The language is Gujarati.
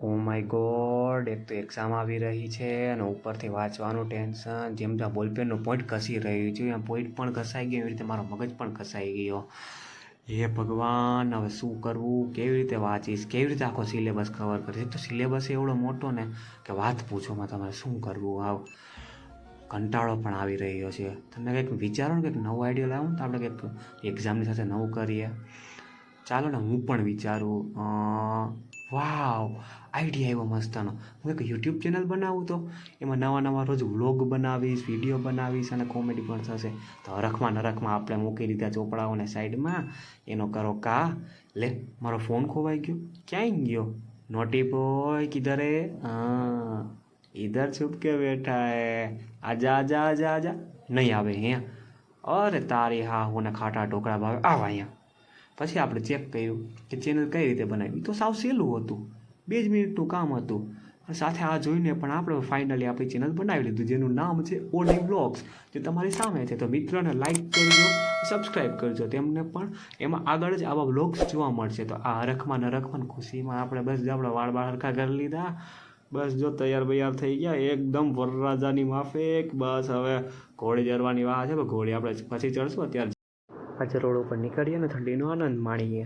ઓ માય ગોડ, એક તો એક્ઝામ આવી રહી છે અને ઉપરથી વાંચવાનું ટેન્શન. જેમ ત્યાં બોલપેનનું પોઈન્ટ ઘસી રહ્યું છે, એમ પોઈન્ટ પણ ઘસાઈ ગયો, એવી રીતે મારો મગજ પણ ઘસાઈ ગયો. હે ભગવાન, હવે શું કરવું? કેવી રીતે વાંચીશ? કેવી રીતે આખો સિલેબસ કવર કરીશ? તો સિલેબસ એવડો મોટો ને કે વાત પૂછોમાં તમારે શું કરવું? આવ. કંટાળો પણ આવી રહ્યો છે. તમે કંઈક વિચારો ને, કંઈક નવો આઈડિયા લાવો ને તો આપણે કંઈક એક્ઝામની સાથે નવું કરીએ. ચાલો ને, હું પણ વિચારું. વાવ આઈડિયા એવો મસ્તનો હું એક યુટ્યુબ ચેનલ બનાવું તો, એમાં નવા નવા રોજ વ્લોગ બનાવીશ વીડિયો બનાવીશ અને કોમેડી પણ થશે. તો હરખમાં નરખમાં આપણે મૂકી દીધા ચોપડાઓને સાઈડમાં એનો કરો કા, લે, મારો ફોન ખોવાઈ ગયો. ક્યાંય ગયો? નોટી બોય કિધરે હે? ઇધર છુપ કે બેઠા હે? આજા આજા આજા આજા. નહીં આવે હે અરે તારી હા, હું ખાટા ઢોકળા ભાવે. આવા અહીંયા. પછી આપણે ચેક કર્યું કે ચેનલ કઈ રીતે બનાવી. તો સાવ સહેલું હતું. બે જ મિનિટનું કામ હતું. અને સાથે આ જોઈને પણ આપણે ફાઇનલી આપણી ચેનલ બનાવી લીધું જેનું નામ છે ઓડી બ્લોગ્સ જે તમારી સામે છે. તો મિત્રોને લાઇક કરજો સબસ્ક્રાઇબ કરજો. તેમને પણ એમાં આગળ જ આવા બ્લોગ્સ જોવા મળશે. તો આ હરખમાં નરખમાં ખુશીમાં આપણે બસ આપણે વાળ બાળ હરખા કરી લીધા. બસ જો તૈયાર બૈયાર થઈ ગયા. એકદમ વરરાજાની માફેક. બસ હવે ઘોડી ચડવાની વાહ છે. ઘોડી આપણે પછી ચડશું. અત્યારે આજે રોડ ઉપર નીકળીએ અને ઠંડીનો આનંદ માણીએ.